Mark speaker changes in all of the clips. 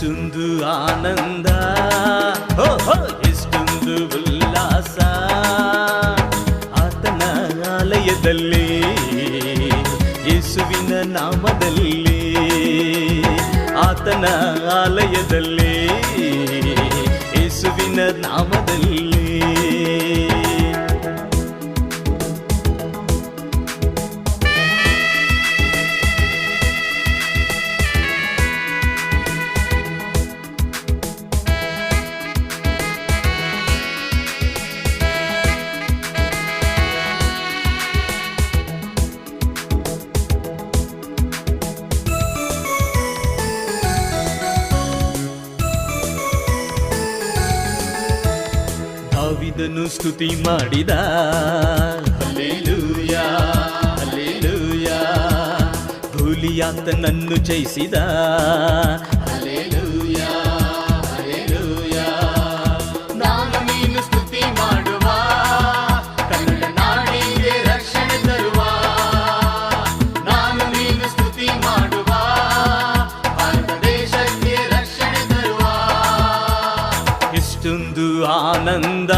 Speaker 1: ಆನಂದ ಹೋ ಹೋ ಎಷ್ಟೊಂದು ಉಲ್ಲಾಸ ಆತನ ಆಲಯದಲ್ಲಿ ಯೇಸುವಿನ ನಾಮದಲ್ಲಿ ಆತನ ಆಲಯದಲ್ಲಿ ಯೇಸುವಿನ ನಾಮದಲ್ಲಿ ಇದನ್ನು ಸ್ತುತಿ ಮಾಡಿದ. ಅಲ್ಲೇಲೂಯಾ ಅಲ್ಲೇಲೂಯಾ ಭೂಲಿಯಾತನನ್ನು ಜಯಿಸಿದ. ಎಷ್ಟೊಂದು ಆನಂದ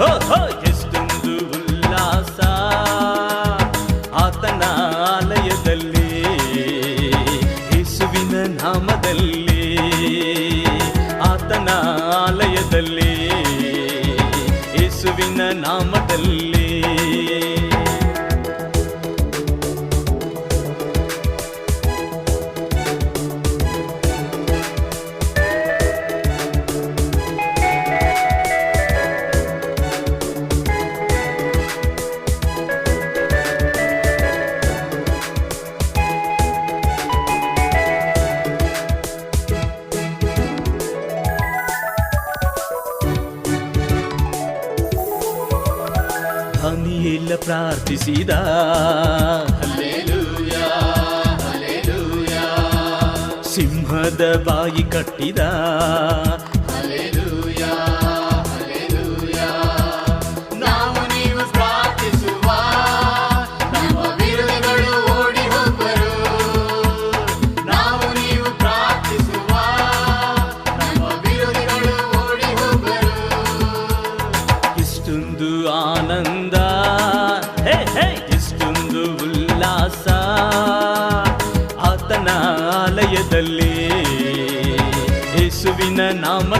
Speaker 1: ಹೋ ಹೋ ಎಷ್ಟೊಂದು ಉಲ್ಲಾಸ ಆತನ ಆಲಯದಲ್ಲಿ ಯೇಸುವಿನ ನಾಮದಲ್ಲಿ ಆತನ ಆಲಯದಲ್ಲಿ ಯೇಸುವಿನ ನಾಮದಲ್ಲಿ ಎಲ್ಲ ಪ್ರಾರ್ಥಿಸಿದ. ಸಿಂಹದ ಬಾಯಿ ಕಟ್ಟಿದ.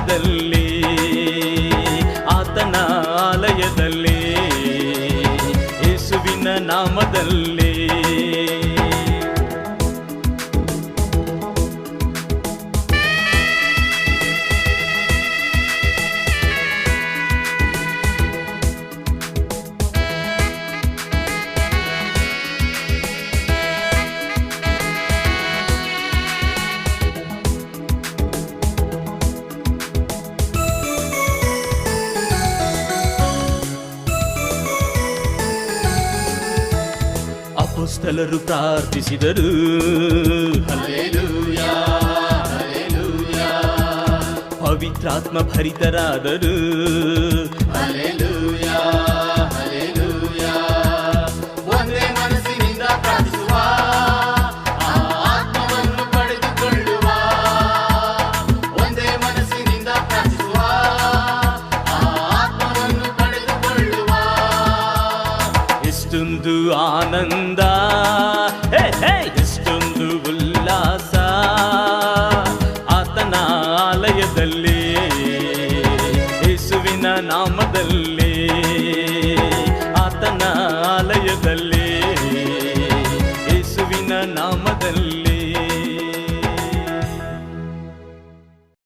Speaker 1: ನಾಮದಲ್ಲಿ ಆತನ ಆಲಯದಲ್ಲಿ ಯೇಸುವಿನ ನಾಮದಲ್ಲಿ. ಅಪೋಸ್ತಲರು ಪ್ರಾರ್ಥಿಸಿದರು ಹಲ್ಲೇಲೂಯಾ, ಹಲ್ಲೇಲೂಯಾ. ಪವಿತ್ರಾತ್ಮ ಭರಿತರಾದರು ஆனந்தா.